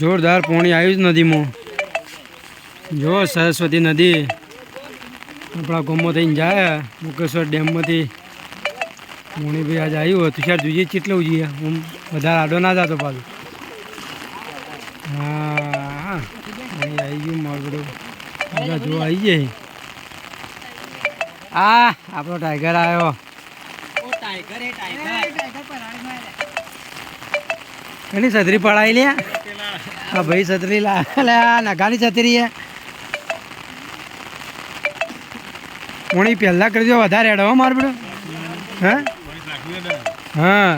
જોરદાર પાણી આવ્યું જ નદીમાં. જો સરસ્વતી નદી આપણા ગામમાં થઈને જાય મુકેશ્વર ડેમમાંથી પાણી બી આજે આવ્યું તુષાર જોઈએ કેટલું જોઈએ. હું વધારે આડો ના જતો પાછું. હા હા. અહીં આવી ગયું મારું બધા જો આવી જાય. આ આપણો ટાઈગર આવ્યો. એની છત્રી પડાવી લે. હા ભાઈ છત્રી લા આ નગાની છત્રી હે. ઉણી પહેલાં કરી દો વધારે હેડો મારું બેડો. હા? હા.